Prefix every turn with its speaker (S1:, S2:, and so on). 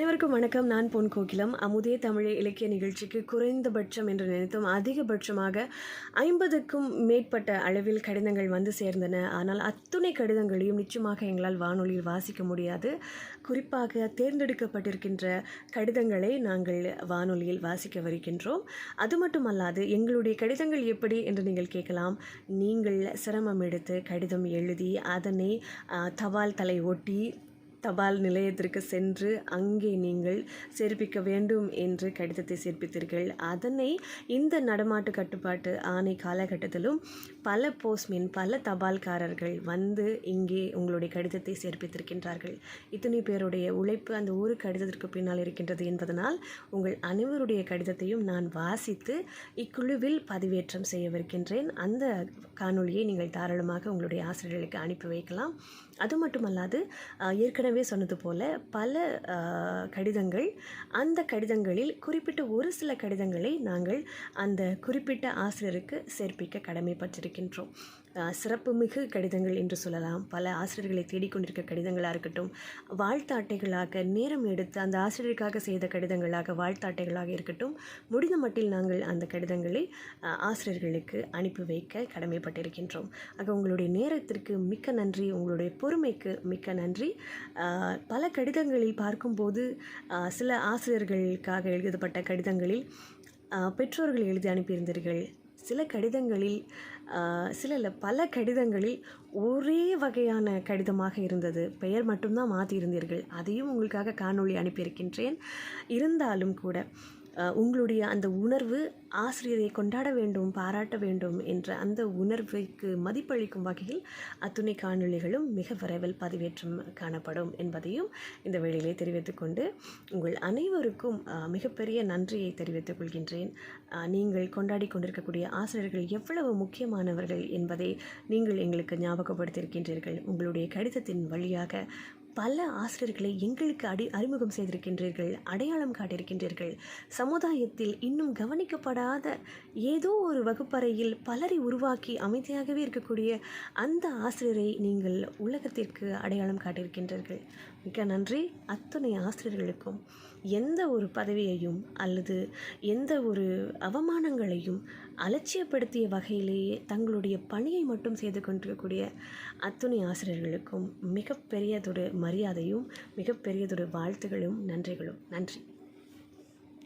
S1: அனைவருக்கும் வணக்கம். நான் பொன் கோகிலம். அமுதே தமிழ் இலக்கிய நிகழ்ச்சிக்கு குறைந்தபட்சம் என்று நினைத்தோம். அதிகபட்சமாக ஐம்பதுக்கும் மேற்பட்ட அளவில் கடிதங்கள் வந்து சேர்ந்தன. ஆனால் அத்துணை கடிதங்களையும் நிச்சயமாக எங்களால் வானொலியில் வாசிக்க முடியாது. குறிப்பாக தேர்ந்தெடுக்கப்பட்டிருக்கின்ற கடிதங்களை நாங்கள் வானொலியில் வாசிக்க வருகின்றோம். அது மட்டுமல்லாது எங்களுடைய கடிதங்கள் எப்படி என்று நீங்கள் கேட்கலாம். நீங்கள் சிரமம் எடுத்து கடிதம் எழுதி அதனை தபால் தலை ஒட்டி தபால் நிலையத்திற்கு சென்று அங்கே நீங்கள் சேர்ப்பிக்க வேண்டும் என்று கடிதத்தை சேர்ப்பித்தீர்கள். அதனை இந்த நடமாட்டு கட்டுப்பாட்டு ஆணை காலகட்டத்திலும் பல போஸ்ட்மேன் பல தபால்காரர்கள் வந்து இங்கே உங்களுடைய கடிதத்தை சேர்ப்பித்திருக்கின்றார்கள். இத்தனை பேருடைய உழைப்பு அந்த ஒரு கடிதத்திற்கு பின்னால் இருக்கின்றது என்பதனால் உங்கள் அனைவருடைய கடிதத்தையும் நான் வாசித்து இக்குழுவில் பதிவேற்றம் செய்யவிருக்கின்றேன். அந்த காணொளியை நீங்கள் தாராளமாக உங்களுடைய ஆசிரியர்களுக்கு அனுப்பி வைக்கலாம். அது மட்டுமல்லாது ஏற்கனவே ஏற்கனவே சொன்னது போல் பல கடிதங்கள். அந்த கடிதங்களில் குறிப்பிட்ட ஒரு சில கடிதங்களை நாங்கள் அந்த குறிப்பிட்ட ஆசிரியருக்கு சேர்ப்பிக்க கடமைப்பட்டிருக்கின்றோம். சிறப்புமிகு கடிதங்கள் என்று சொல்லலாம். பல ஆசிரியர்களை தேடிக்கொண்டிருக்க கடிதங்களாக இருக்கட்டும் வாழ்த்து அட்டைகளாக நேரம் எடுத்து அந்த ஆசிரியருக்காக செய்த கடிதங்களாக வாழ்த்து அட்டைகளாக இருக்கட்டும் முடிந்த மட்டில் நாங்கள் அந்த கடிதங்களை ஆசிரியர்களுக்கு அனுப்பி வைக்க கடமைப்பட்டிருக்கின்றோம். ஆக உங்களுடைய நேரத்திற்கு மிக்க நன்றி உங்களுடைய பொறுமைக்கு மிக்க நன்றி. பல கடிதங்களில் பார்க்கும்போது சில ஆசிரியர்களுக்காக எழுதப்பட்ட கடிதங்களில் பெற்றோர்கள் எழுதி அனுப்பியிருந்தீர்கள். சில கடிதங்களில் சில இல்லை பல கடிதங்களில் ஒரே வகையான கடிதமாக இருந்தது. பெயர் மட்டும்தான் மாற்றியிருந்தீர்கள் அதையும் உங்களுக்காக காணொளி அனுப்பியிருக்கின்றேன். இருந்தாலும் கூட உங்களுடைய அந்த உணர்வு ஆசிரியரை கொண்டாட வேண்டும் பாராட்ட வேண்டும் என்ற அந்த உணர்வுக்கு மதிப்பளிக்கும் வகையில் அத்துணை காணொளிகளும் மிக விரைவில் பதிவேற்றம் காணப்படும் என்பதையும் இந்த வேளையிலே தெரிவித்துக் கொண்டு உங்கள் அனைவருக்கும் மிகப்பெரிய நன்றியை தெரிவித்துக் கொள்கின்றேன். நீங்கள் கொண்டாடி கொண்டிருக்கக்கூடிய ஆசிரியர்கள் எவ்வளவு முக்கியமானவர்கள் என்பதை நீங்கள் எங்களுக்கு ஞாபகப்படுத்தியிருக்கின்றீர்கள். உங்களுடைய கடிதத்தின் வழியாக பல ஆசிரியர்களை எங்களுக்கு அடி அறிமுகம் செய்திருக்கின்றீர்கள் அடையாளம் காட்டியிருக்கின்றீர்கள். சமுதாயத்தில் இன்னும் கவனிக்கப்படாத ஏதோ ஒரு வகுப்பறையில் பலரை உருவாக்கி அமைதியாகவே இருக்கக்கூடிய அந்த ஆசிரியரை நீங்கள் உலகத்திற்கு அடையாளம் காட்டியிருக்கின்றீர்கள். மிக்க நன்றி. அத்தனை ஆசிரியர்களுக்கும் எந்த ஒரு பதவியையும் அல்லது எந்த ஒரு அவமானங்களையும் அலட்சியப்படுத்திய வகையிலேயே தங்களுடைய பணியை மட்டும் செய்து கொண்டிருக்கக்கூடிய அத்துணை ஆசிரியர்களுக்கும் மிகப்பெரியதொரு மரியாதையும் மிகப்பெரியதொரு வாழ்த்துகளும் நன்றிகளும். நன்றி.